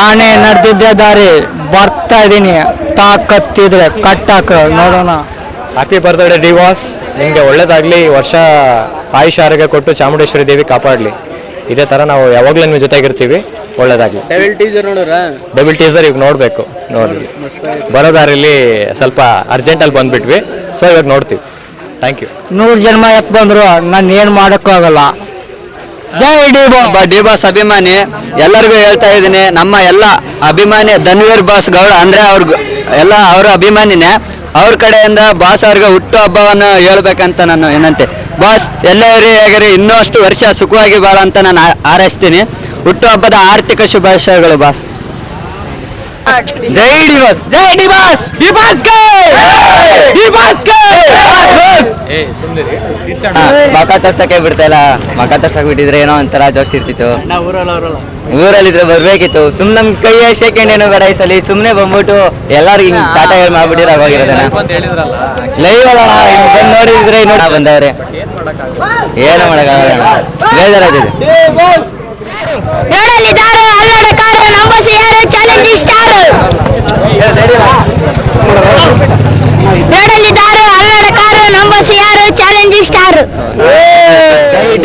ಆನೆ ನಡೆದಿದ್ದೆ ದಾರಿ ಬರ್ತಾ ಇದ್ದೀನಿ. ತಾಕತ್ತಿದ್ರೆ ಕಟ್ಟಾಕ ನೋಡೋಣ. ಹ್ಯಾಪಿ ಬರ್ತ್ಡೇ ಡಿವಾಸ್ ನಿಮಗೆ ಒಳ್ಳೇದಾಗಲಿ ವರ್ಷ ಆಯುಷ್ ಆರೋಗ್ಯ ಕೊಟ್ಟು ಚಾಮುಂಡೇಶ್ವರಿ ದೇವಿ ಕಾಪಾಡಲಿ. ಇದೇ ಥರ ನಾವು ಯಾವಾಗಲೂ ನಿಮ್ಮ ಜೊತೆಗಿರ್ತೀವಿ. ಒಳ್ಳೇದಾಗಲಿ. ಸೆವೆಲ್ ಟೀಸರ್ ನೋಡೋರ? ಡಬಲ್ ಟೀಸರ್ ಈಗ ನೋಡಬೇಕು ನೋಡಿ ಬರೋ ದಾರಿಲಿ ಸ್ವಲ್ಪ ಅರ್ಜೆಂಟಲ್ಲಿ ಬಂದ್ಬಿಟ್ವಿ. ಸೊ ಇವಾಗ ನೋಡ್ತೀವಿ. ಥ್ಯಾಂಕ್ ಯು ನೂರು ಜನ್ಮ ಯಾಕೆ ಬಂದ್ರು ನಾನು ಏನು ಮಾಡೋಕ್ಕಾಗಲ್ಲ ಜೈ ಡಿ ಬಾ ಒಬ್ಬ ಡಿ ಬಾಸ್ ಅಭಿಮಾನಿ ಎಲ್ಲರಿಗೂ ಹೇಳ್ತಾ ಇದ್ದೀನಿ ನಮ್ಮ ಎಲ್ಲ ಅಭಿಮಾನಿ ಧನ್ವೀರ್ ಬಾಸ್ ಗೌಡ ಅಂದ್ರೆ ಅವ್ರ ಎಲ್ಲ ಅವರ ಅಭಿಮಾನಿನೇ ಅವ್ರ ಕಡೆಯಿಂದ ಬಾಸ್ ಅವ್ರಿಗೆ ಹುಟ್ಟು ಹಬ್ಬವನ್ನು ಹೇಳ್ಬೇಕಂತ ನಾನು ಏನಂತೆ ಬಾಸ್ ಎಲ್ಲರಿ ಹೇಗಿರಿ ಇನ್ನೂ ಅಷ್ಟು ವರ್ಷ ಸುಖವಾಗಿ ಬಾಳ ಅಂತ ನಾನು ಹಾರೈಸ್ತೀನಿ. ಹುಟ್ಟು ಹಬ್ಬದ ಆರ್ಥಿಕ ಶುಭಾಶಯಗಳು ಬಾಸ್. ಜೈ ಡಿ ಬಾಸ್. ಜೈ D boss. D boss. D boss ಮಕ ತರ್ಸಕ್ಕೆ ಬಿಡ್ತಾ ಇಲ್ಲ. ಮಕ ತರ್ಸಕ್ ಬಿಟ್ಟಿದ್ರೆ ಏನೋ ಒಂಥರ ಜೋಶ್ ಇರ್ತಿತ್ತು. ಊರಲ್ಲಿದ್ರೆ ಬರ್ಬೇಕಿತ್ತು. ಸುಮ್ನೆ ನಮ್ ಕೈ ಸೆಕೆಂಡ್ ಏನೋ ಬೇಡ ಈ ಸಲ. ಸುಮ್ನೆ ಬಂದ್ಬಿಟ್ಟು ಎಲ್ಲಾರು ಹಿಂಗ್ ಟಾಟ ಹೇಳಿ ಮಾಡ್ಬಿಟ್ಟಿರ ಹೋಗಿರೋದನ್ನ ಲೈವ್ ಅಲ್ಲ ಹಿಂಗ್ ಬಂದ್ ನೋಡಿದ್ರೆ ನೋಡ ಬಂದವ್ರೆ. ಏನು ಮಾಡಕ್ಕಾಗಲ್ಲ. ಬೇಜಾರಾಗಿದೆ Cái.